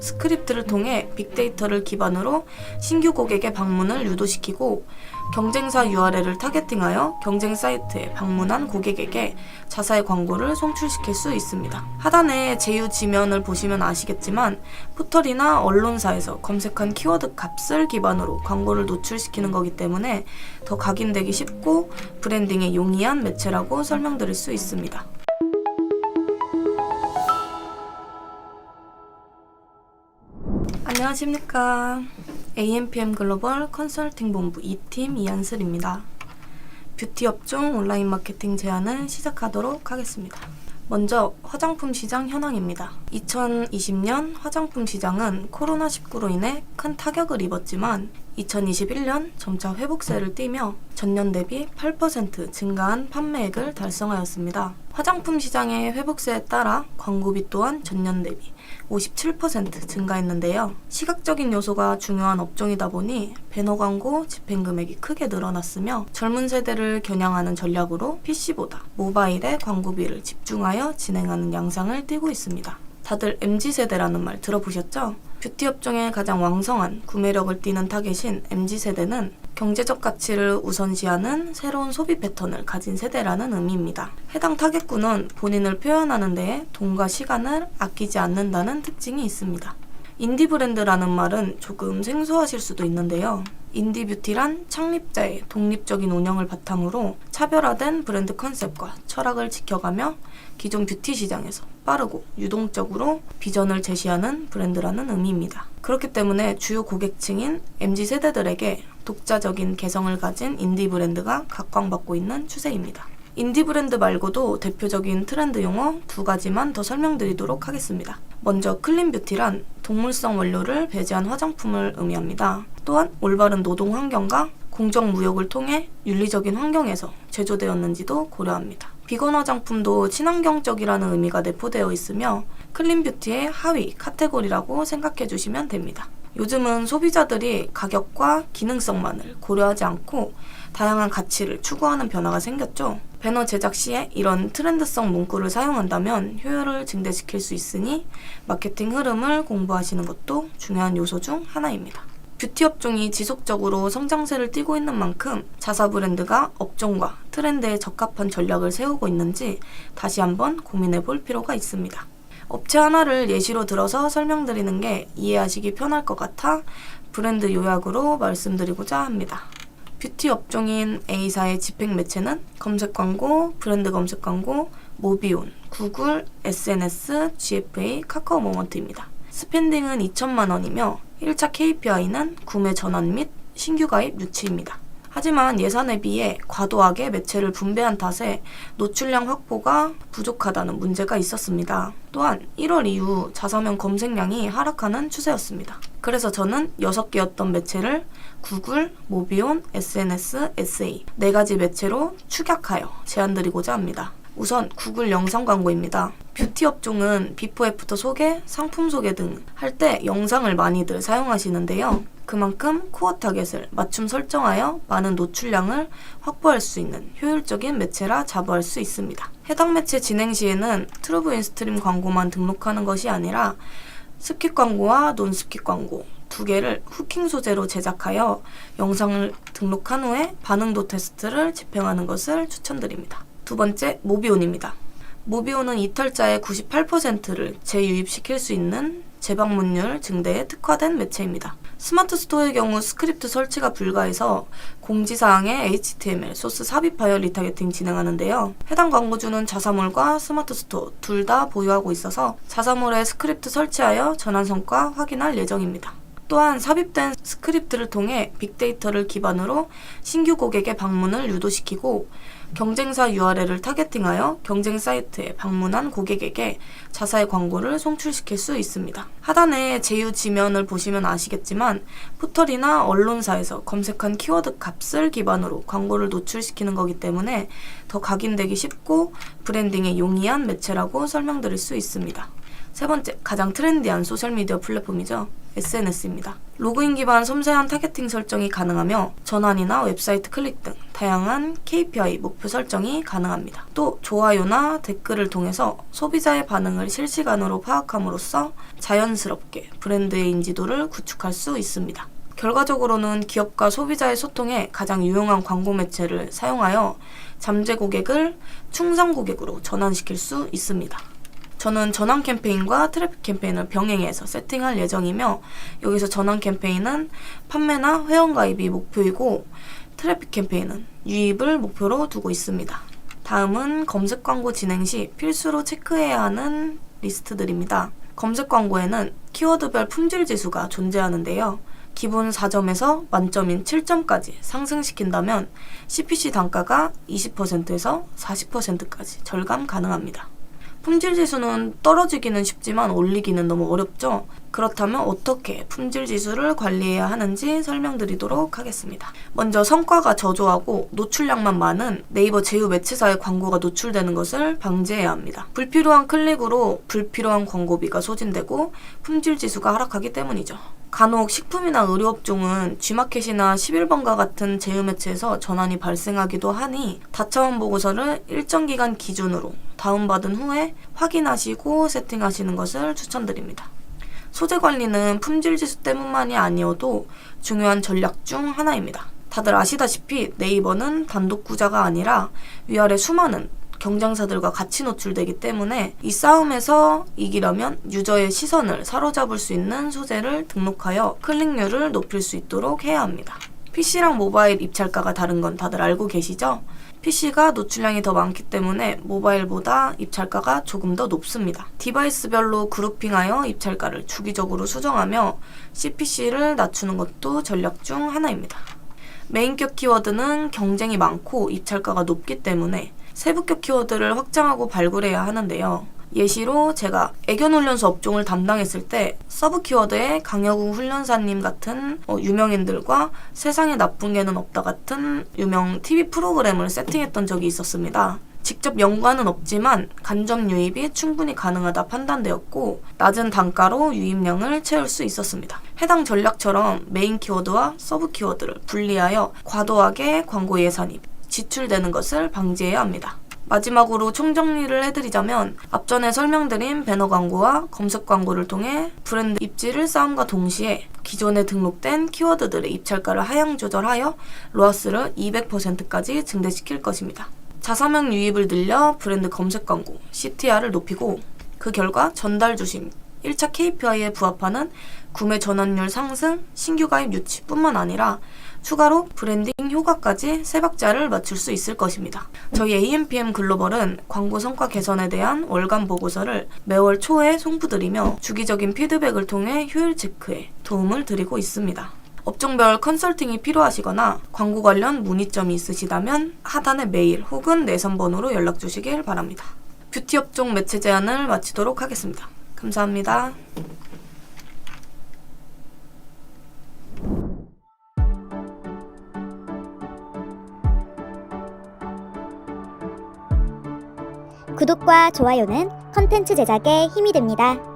스크립트를 통해 빅데이터를 기반으로 신규 고객의 방문을 유도시키고 경쟁사 URL을 타겟팅하여 경쟁 사이트에 방문한 고객에게 자사의 광고를 송출시킬 수 있습니다. 하단에 제휴 지면을 보시면 아시겠지만 포털이나 언론사에서 검색한 키워드 값을 기반으로 광고를 노출시키는 거기 때문에 더 각인되기 쉽고 브랜딩에 용이한 매체라고 설명드릴 수 있습니다. 안녕하십니까. AMPM 글로벌 컨설팅 본부 2팀 이한슬입니다. 뷰티 업종 온라인 마케팅 제안을 시작하도록 하겠습니다. 먼저 화장품 시장 현황입니다. 2020년 화장품 시장은 코로나19로 인해 큰 타격을 입었지만 2021년 점차 회복세를 띠며 전년 대비 8% 증가한 판매액을 달성하였습니다. 화장품 시장의 회복세에 따라 광고비 또한 전년 대비 57% 증가했는데요. 시각적인 요소가 중요한 업종이다 보니 배너 광고 집행 금액이 크게 늘어났으며 젊은 세대를 겨냥하는 전략으로 PC보다 모바일에 광고비를 집중하여 진행하는 양상을 띠고 있습니다. 다들 MZ세대라는 말 들어보셨죠? 뷰티 업종의 가장 왕성한 구매력을 띠는 타겟인 MZ세대는 경제적 가치를 우선시하는 새로운 소비 패턴을 가진 세대라는 의미입니다. 해당 타겟군은 본인을 표현하는 데에 돈과 시간을 아끼지 않는다는 특징이 있습니다. 인디 브랜드라는 말은 조금 생소하실 수도 있는데요. 인디 뷰티란 창립자의 독립적인 운영을 바탕으로 차별화된 브랜드 컨셉과 철학을 지켜가며 기존 뷰티 시장에서 빠르고 유동적으로 비전을 제시하는 브랜드라는 의미입니다. 그렇기 때문에 주요 고객층인 MZ 세대들에게 독자적인 개성을 가진 인디 브랜드가 각광받고 있는 추세입니다. 인디 브랜드 말고도 대표적인 트렌드 용어 두 가지만 더 설명드리도록 하겠습니다. 먼저 클린 뷰티란 동물성 원료를 배제한 화장품을 의미합니다. 또한 올바른 노동 환경과 공정 무역을 통해 윤리적인 환경에서 제조되었는지도 고려합니다. 비건 화장품도 친환경적이라는 의미가 내포되어 있으며 클린 뷰티의 하위 카테고리라고 생각해 주시면 됩니다. 요즘은 소비자들이 가격과 기능성만을 고려하지 않고 다양한 가치를 추구하는 변화가 생겼죠. 배너 제작 시에 이런 트렌드성 문구를 사용한다면 효율을 증대시킬 수 있으니 마케팅 흐름을 공부하시는 것도 중요한 요소 중 하나입니다. 뷰티 업종이 지속적으로 성장세를 띠고 있는 만큼 자사 브랜드가 업종과 트렌드에 적합한 전략을 세우고 있는지 다시 한번 고민해 볼 필요가 있습니다. 업체 하나를 예시로 들어서 설명드리는 게 이해하시기 편할 것 같아 브랜드 요약으로 말씀드리고자 합니다. 뷰티 업종인 A사의 집행 매체는 검색 광고, 브랜드 검색 광고, 모비온, 구글, SNS, GFA, 카카오 모먼트입니다. 스펜딩은 2천만 원이며 1차 KPI는 구매 전환 및 신규 가입 유치입니다. 하지만 예산에 비해 과도하게 매체를 분배한 탓에 노출량 확보가 부족하다는 문제가 있었습니다. 또한 1월 이후 자사면 검색량이 하락하는 추세였습니다. 그래서 저는 6개였던 매체를 구글, 모비온, SNS, SA 네 가지 매체로 축약하여 제안드리고자 합니다. 우선 구글 영상 광고입니다. 뷰티 업종은 비포 애프터 소개, 상품 소개 등 할 때 영상을 많이들 사용하시는데요. 그만큼 코어 타겟을 맞춤 설정하여 많은 노출량을 확보할 수 있는 효율적인 매체라 자부할 수 있습니다. 해당 매체 진행 시에는 트루브 인스트림 광고만 등록하는 것이 아니라 스킵 광고와 논스킵 광고 두 개를 후킹 소재로 제작하여 영상을 등록한 후에 반응도 테스트를 집행하는 것을 추천드립니다. 두 번째, 모비온입니다. 모비온은 이탈자의 98%를 재유입시킬 수 있는 재방문율 증대에 특화된 매체입니다. 스마트 스토어의 경우 스크립트 설치가 불가해서 공지사항에 HTML, 소스 삽입하여 리타겟팅 진행하는데요. 해당 광고주는 자사몰과 스마트 스토어 둘 다 보유하고 있어서 자사몰에 스크립트 설치하여 전환 성과 확인할 예정입니다. 또한 삽입된 스크립트를 통해 빅데이터를 기반으로 신규 고객의 방문을 유도시키고 경쟁사 URL을 타겟팅하여 경쟁 사이트에 방문한 고객에게 자사의 광고를 송출시킬 수 있습니다. 하단에 제휴 지면을 보시면 아시겠지만 포털이나 언론사에서 검색한 키워드 값을 기반으로 광고를 노출시키는 거기 때문에 더 각인되기 쉽고 브랜딩에 용이한 매체라고 설명드릴 수 있습니다. 세 번째, 가장 트렌디한 소셜미디어 플랫폼이죠. SNS입니다. 로그인 기반 섬세한 타겟팅 설정이 가능하며 전환이나 웹사이트 클릭 등 다양한 KPI 목표 설정이 가능합니다. 또 좋아요나 댓글을 통해서 소비자의 반응을 실시간으로 파악함으로써 자연스럽게 브랜드의 인지도를 구축할 수 있습니다. 결과적으로는 기업과 소비자의 소통에 가장 유용한 광고 매체를 사용하여 잠재 고객을 충성 고객으로 전환시킬 수 있습니다. 저는 전환 캠페인과 트래픽 캠페인을 병행해서 세팅할 예정이며 여기서 전환 캠페인은 판매나 회원 가입이 목표이고 트래픽 캠페인은 유입을 목표로 두고 있습니다. 다음은 검색 광고 진행 시 필수로 체크해야 하는 리스트들입니다. 검색 광고에는 키워드별 품질 지수가 존재하는데요. 기본 4점에서 만점인 7점까지 상승시킨다면 CPC 단가가 20%에서 40%까지 절감 가능합니다. 품질 지수는 떨어지기는 쉽지만 올리기는 너무 어렵죠. 그렇다면 어떻게 품질 지수를 관리해야 하는지 설명드리도록 하겠습니다. 먼저 성과가 저조하고 노출량만 많은 네이버 제휴 매체사의 광고가 노출되는 것을 방지해야 합니다. 불필요한 클릭으로 불필요한 광고비가 소진되고 품질 지수가 하락하기 때문이죠. 간혹 식품이나 의료업종은 G마켓이나 11번가 같은 제휴 매체에서 전환이 발생하기도 하니 다차원 보고서를 일정 기간 기준으로 다운받은 후에 확인하시고 세팅하시는 것을 추천드립니다. 소재 관리는 품질 지수 때문만이 아니어도 중요한 전략 중 하나입니다. 다들 아시다시피 네이버는 단독 구자가 아니라 위아래 수많은 경쟁사들과 같이 노출되기 때문에 이 싸움에서 이기려면 유저의 시선을 사로잡을 수 있는 소재를 등록하여 클릭률을 높일 수 있도록 해야 합니다. PC랑 모바일 입찰가가 다른 건 다들 알고 계시죠? PC가 노출량이 더 많기 때문에 모바일보다 입찰가가 조금 더 높습니다. 디바이스별로 그룹핑하여 입찰가를 주기적으로 수정하며 CPC를 낮추는 것도 전략 중 하나입니다. 메인격 키워드는 경쟁이 많고 입찰가가 높기 때문에 세부격 키워드를 확장하고 발굴해야 하는데요. 예시로 제가 애견 훈련소 업종을 담당했을 때 서브 키워드에 강여구 훈련사님 같은 어, 유명인들과 세상에 나쁜 개는 없다 같은 유명 TV 프로그램을 세팅했던 적이 있었습니다. 직접 연관은 없지만 간접 유입이 충분히 가능하다 판단되었고 낮은 단가로 유입량을 채울 수 있었습니다. 해당 전략처럼 메인 키워드와 서브 키워드를 분리하여 과도하게 광고 예산이 지출되는 것을 방지해야 합니다. 마지막으로 총정리를 해드리자면 앞전에 설명드린 배너 광고와 검색 광고를 통해 브랜드 입지를 쌓음과 동시에 기존에 등록된 키워드들의 입찰가를 하향 조절하여 로아스를 200%까지 증대시킬 것입니다. 자사명 유입을 늘려 브랜드 검색 광고 CTR을 높이고 그 결과 전달 주신 1차 KPI에 부합하는 구매 전환율 상승, 신규 가입 유치뿐만 아니라 추가로 브랜딩 효과까지 세 박자를 맞출 수 있을 것입니다. 저희 AMPM 글로벌은 광고 성과 개선에 대한 월간 보고서를 매월 초에 송부드리며 주기적인 피드백을 통해 효율 체크에 도움을 드리고 있습니다. 업종별 컨설팅이 필요하시거나 광고 관련 문의점이 있으시다면 하단의 메일 혹은 내선 번호로 연락 주시길 바랍니다. 뷰티 업종 매체 제안을 마치도록 하겠습니다. 감사합니다. 구독과 좋아요는 컨텐츠 제작에 힘이 됩니다.